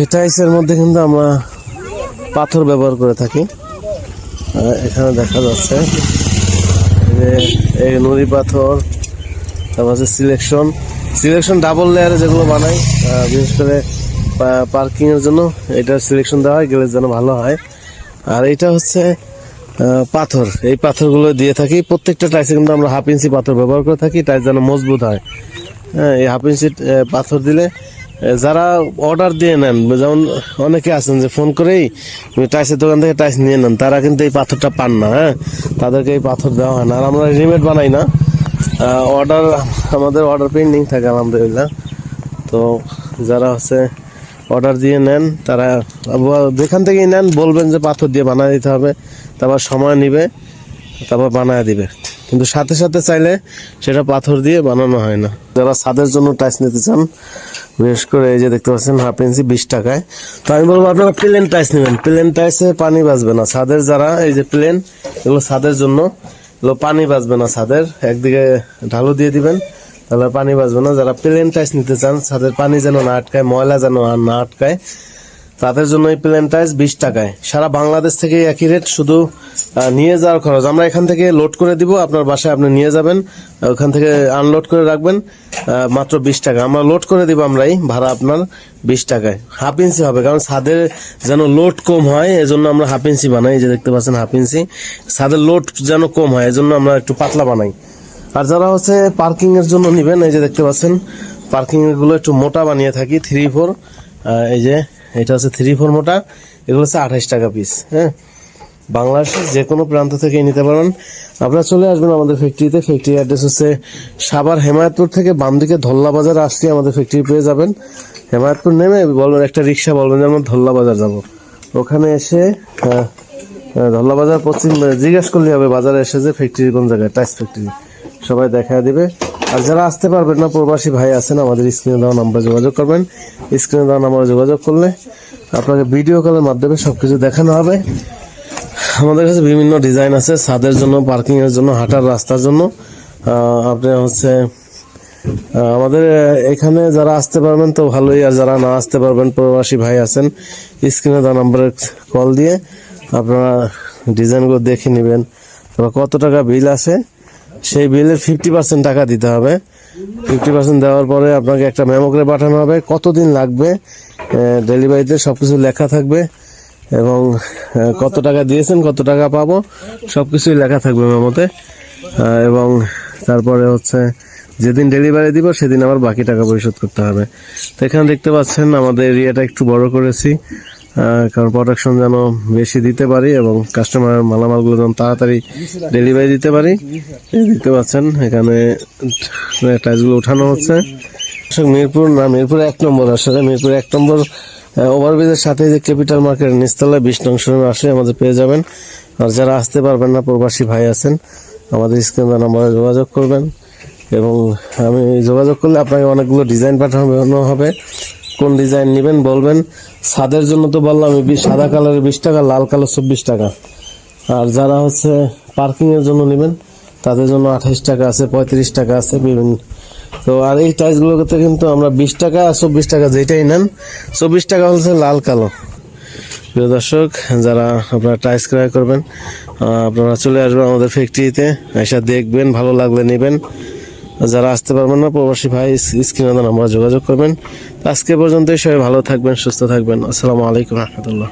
এই টাইসের মধ্যে কিন্তু আমরা পাথর ব্যবহার করে থাকি। এখানে দেখা যাচ্ছে যে এই নুড়ি পাথর, তারপর হচ্ছে সিলেকশন সিলেকশন ডাবল লেয়ারে যেগুলো বানাই বিশেষ করে পার্কিংয়ের জন্য এটা সিলেকশন দেওয়া হয়, গেলে যেন ভালো হয়। আর এটা হচ্ছে পাথর। এই পাথরগুলো দিয়ে থাকি। প্রত্যেকটা টাইসে কিন্তু আমরা হাফ ইঞ্চি পাথর ব্যবহার করে থাকি। টাইস যেন মজবুত হয়। হ্যাঁ এই হাফ ইঞ্চি পাথর দিলে যারা অর্ডার দিয়ে নেন, যেমন অনেকে আছেন যে ফোন করেই টাইসের দোকান থেকে টাইস নিয়ে নেন। তারা কিন্তু এই পাথরটা পান না হ্যাঁ? তাদেরকে এই পাথর দেওয়া হয় না। আর আমরা রেডিমেড বানাই না। অর্ডার আমাদের অর্ডার পেন্ডিং থাকে, আলহামদুলিল্লাহ। তো যারা হচ্ছে অর্ডার দিয়ে নেন, তারা যেখান থেকেই নেন, বলবেন যে পাথর দিয়ে বানিয়ে দিতে হবে। তারপর সময় নিবে, তারপর বানায় দিবে। কিন্তু সাথে সাথে চাইলে সেটা পাথর দিয়ে বানানো হয় না। যারা ছাদের জন্য টাইস নিতে চান, বিশেষ করে এই যে দেখতে পাচ্ছেন হাফ ইঞ্চি বিশ টাকায়। তো আমি বলব আপনারা প্লেন টাইস নেবেন। প্লেন টাইসে পানি বাঁচবে না। ছাদের যারা, এই যে প্লেন এগুলো ছাদের জন্য, এগুলো পানি বাঁচবে না ছাদের। একদিকে ঢালু দিয়ে দিবেন, তাহলে পানি বাঁচবে না। যারা প্লেন টাইস নিতে চান, ছাদের পানি যেন না আটকায়, ময়লা যেন না আটকায় তাদের জন্য এই প্লেন টাইস বিশ টাকায়। সারা বাংলাদেশ থেকে একই রেট শুধু নিয়ে যাওয়ার খরচ। আমরা এখান থেকে লোড করে দিব, আপনার বাসায় আপনি নিয়ে যাবেন ওখান থেকে আনলোড করে রাখবেন মাত্র বিশ টাকা। আমরা লোড করে দিব আমরাই, ভাড়া আপনার বিশ টাকায়। হাফ ইঞ্চি হবে, কারণ ছাদের যেন লোড কম হয়, এজন্য আমরা হাফ ইঞ্চি বানাই যে দেখতে পাচ্ছেন হাফ ইঞ্চি ছাদের লোড যেন কম হয়, এজন্য আমরা একটু পাতলা বানাই। আর যারা হচ্ছে পার্কিং এর জন্য নিবেন, এই যে দেখতে পাচ্ছেন পার্কিংগুলো একটু মোটা বানিয়ে থাকি থ্রি ফোর এই যে এটা হচ্ছে থ্রি ফোর মোটা। এগুলো হচ্ছে আঠাইশ টাকা পিস হ্যাঁ? বাংলাদেশের যে কোনো প্রান্ত থেকে নিতে পারবেন। আপনারা চলে আসবেন আমাদের ফ্যাক্টরিতে ফ্যাক্টরি অ্যাড্রেস হচ্ছে সাবার হেমায়তপুর থেকে বাম দিকে ধল্লা বাজার আসলে আমাদের ফ্যাক্টরি পেয়ে যাবেন। হেমায়তপুর নেমে বলবেন একটা রিক্সা বলবেন যে আমরা ধল্লা বাজার যাব। ওখানে এসে আহ, আহ, ধল্লা বাজার পশ্চিম জিজ্ঞেস করলে হবে বাজারে এসে যে ফ্যাক্টরি কোন জায়গায় টাইস ফ্যাক্টরি সবাই দেখা দিবে। আর যারা আসতে পারবেন না, প্রবাসী ভাই আছেন, আমাদের স্ক্রিনে দেওয়া নাম্বারে যোগাযোগ করবেন। স্ক্রিনে দেওয়া নাম্বারে যোগাযোগ করলে আপনাকে ভিডিও কলের মাধ্যমে সব কিছু দেখানো হবে। আমাদের কাছে বিভিন্ন ডিজাইন আছে, ছাদের জন্য, পার্কিং এর জন্য, হাঁটার রাস্তার জন্য। আপনি হচ্ছে আমাদের এখানে যারা আসতে পারবেন তো ভালোই, আর যারা না আসতে পারবেন, প্রবাসী ভাই আছেন, স্ক্রিনে দেওয়া নাম্বারে কল দিয়ে আপনারা ডিজাইনগুলো দেখে নেবেন। কত টাকা বিল আছে? সেই বিলের ফিফটি পার্সেন্ট টাকা দিতে হবে। ফিফটি পার্সেন্ট দেওয়ার পরে আপনাকে একটা মেমো করে পাঠানো হবে, কতদিন লাগবে ডেলিভারিতে সব কিছু লেখা থাকবে এবং কত টাকা দিয়েছেন, কত টাকা পাবো সব কিছুই লেখা থাকবে মেমোতে এবং তারপরে হচ্ছে যেদিন ডেলিভারি দিব, সেদিন আবার বাকি টাকা পরিশোধ করতে হবে। তো এখানে দেখতে পাচ্ছেন, আমাদের এরিয়াটা একটু বড় করেছি। কারণ প্রোডাকশন যেন বেশি দিতে পারি এবং কাস্টমার মালামালগুলো যেন তাড়াতাড়ি ডেলিভারি দিতে পারি। দিতে পাচ্ছেন, এখানে টাইলসগুলো উঠানো হচ্ছে। মিরপুর না, মিরপুর এক নম্বর আসলে মিরপুর এক নম্বর ওভারব্রিজের সাথে যে ক্যাপিটাল মার্কেট নিচতলায় বিশ নং আসলে আমাদের পেয়ে যাবেন। আর যারা আসতে পারবেন না, প্রবাসী ভাই আছেন, আমাদের স্ক্রিনে নাম্বারে যোগাযোগ করবেন। এবং আমি যোগাযোগ করলে আপনাকে অনেকগুলো ডিজাইন পাঠানো হবে। কোন ডিজাইন নেবেন বলবেন। ছাদের জন্য তো বললাম সাদা কালারের বিশ টাকা, লাল কালার চব্বিশ টাকা। আর যারা হচ্ছে পার্কিং এর জন্য নেবেন, তাদের জন্য আঠাইশ টাকা আছে, পঁয়ত্রিশ টাকা আছে, বিভিন্ন। তো আর এই টাইলসগুলোতে কিন্তু আমরা বিশ টাকা আর চব্বিশ টাকা যেটাই নেন, চব্বিশ টাকা হচ্ছে লাল কালো। প্রিয় দর্শক, যারা আপনারা টাইলস ক্রয় করবেন আপনারা চলে আসবেন আমাদের ফ্যাক্টরিতে এসে দেখবেন, ভালো লাগলে নেবেন। যারা আসতে পারবেন না, প্রবাসী ভাই স্ক্রিনে আমরা যোগাযোগ করবেন। আজকে পর্যন্তই সবাই ভালো থাকবেন, সুস্থ থাকবেন। আসসালামু আলাইকুম রহমতুল্লাহ।